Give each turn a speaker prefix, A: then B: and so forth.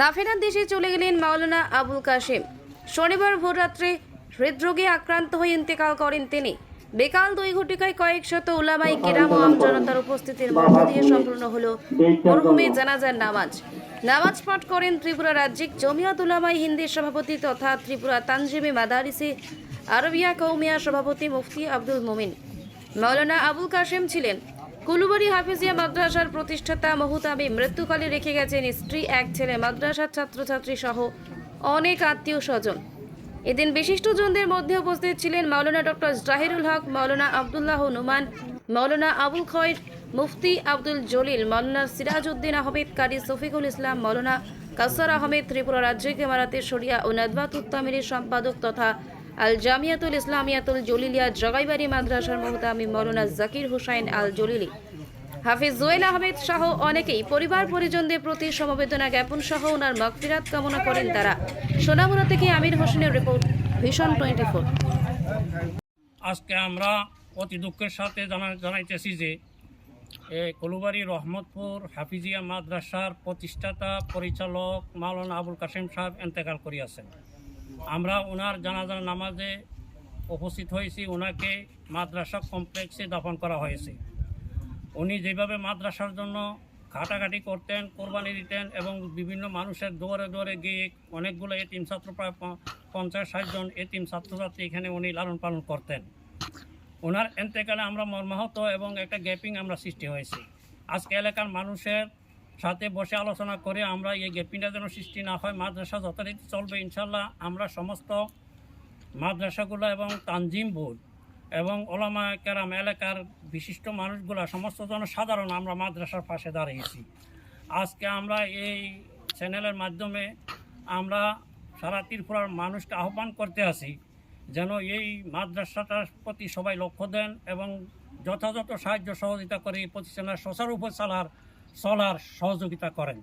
A: না ফেরার দেশে চলে গেলেন মাওলানা আবুল কাশেম। শনিবার ভোররাত্রে হৃদরোগে আক্রান্ত হয়ে ইন্তেকাল করেন তিনি। বেকাল দুই ঘটিকায় কয়েক শত উলামাই কেরাম ও আমজনতার উপস্থিতির মধ্য দিয়ে সম্পূর্ণ হলো মরহুমে জানাজার নামাজ। নামাজ পাঠ করেন ত্রিপুরা রাজ্যিক জমিয়ত উলামাই হিন্দির সভাপতি তথা ত্রিপুরা তানজিমে মাদারিসে আরবিয়া কৌমিয়া সভাপতি মুফতি আব্দুল মোমিন। মাওলানা আবুল কাশেম ছিলেন কুলুবাড়ি হাফিজিয়া মাদ্রাসার প্রতিষ্ঠাতা মহুতাবি মৃত্যুকালে রেখে গেছেন স্ত্রী, এক ছেলে, মাদ্রাসার ছাত্রছাত্রী সহ অনেক আত্মীয় স্বজন। এদিন বিশিষ্টজনদের মধ্যে উপস্থিত ছিলেন মাওলানা ডক্টর জাহিরুল হক, মাওলানা আবদুল্লাহ নুমান, মাওলানা আবুল খয়ের মুফতি আব্দুল জলিল, মাওলানা সিরাজ উদ্দিন আহমেদ কারি সফিকুল ইসলাম, মাওলানা কাসার আহমেদ, ত্রিপুরা রাজ্যিক ইমারাতের শরিয়া ও নদবাত উত্তামিরের সম্পাদক তথা আল জামিয়াতুল ইসলামিয়াতুল জলিলিয়া জগাইবাড়ি মাদ্রাসার মোহতামি মৌলানা জাকির হুসাইন আল জলিলি। হাফিজ জোয়েল আহমেদ সহ অনেকেই পরিবার পরিজনদের প্রতি সমবেদনা জ্ঞাপন সহ ওনার মগফিরাত কামনা করেন তারা। সোনামুড়া থেকে আমির হোসেনের রিপোর্ট, ভীষণ টোয়েন্টি ফোর
B: আজকে আমরা অতি দুঃখের সাথে জানাইতেছি যে, এ কলুবাড়ি রহমতপুর হাফিজিয়া মাদ্রাসার প্রতিষ্ঠাতা পরিচালক মাওলানা আবুল কাসেম সাহেব এন্তেকাল করিয়াছেন। আমরা ওনার জানাজার নামাজে উপস্থিত হয়েছি। ওনাকে মাদ্রাসা কমপ্লেক্সে দাফন করা হয়েছে। উনি যেভাবে মাদ্রাসার জন্য ঘাটাঘাটি করতেন, কোরবানি দিতেন এবং বিভিন্ন মানুষের দৌড়ে দৌড়ে গিয়ে অনেকগুলো এতিম ছাত্র, প্রায় পঞ্চাশ, ষাট জন এতিম ছাত্রছাত্রী এখানে উনি লালন পালন করতেন। ওনার এন্তেকালে আমরা মর্মাহত এবং একটা গ্যাপিং আমরা সৃষ্টি হয়েছি। আজকে এলাকার মানুষের সাথে বসে আলোচনা করে আমরা এই গ্যাপিংটা যেন সৃষ্টি না হয়, মাদ্রাসা যথারীতি চলবে ইনশাল্লাহ আমরা সমস্ত মাদ্রাসাগুলো এবং তানজিম বোর্ড এবং ওলামা কেরাম এলাকার বিশিষ্ট মানুষগুলো, সমস্ত জনসাধারণ আমরা মাদ্রাসার পাশে দাঁড়িয়েছি। আজকে আমরা এই চ্যানেলের মাধ্যমে আমরা সারা ত্রিপুরার মানুষকে আহ্বান করতে আসি যেন এই মাদ্রাসাটার প্রতি সবাই লক্ষ্য দেন এবং যথাযথ সাহায্য সহযোগিতা করে এই প্রতিষ্ঠানের সচার উপর চালার চলার সহযোগিতা করেন।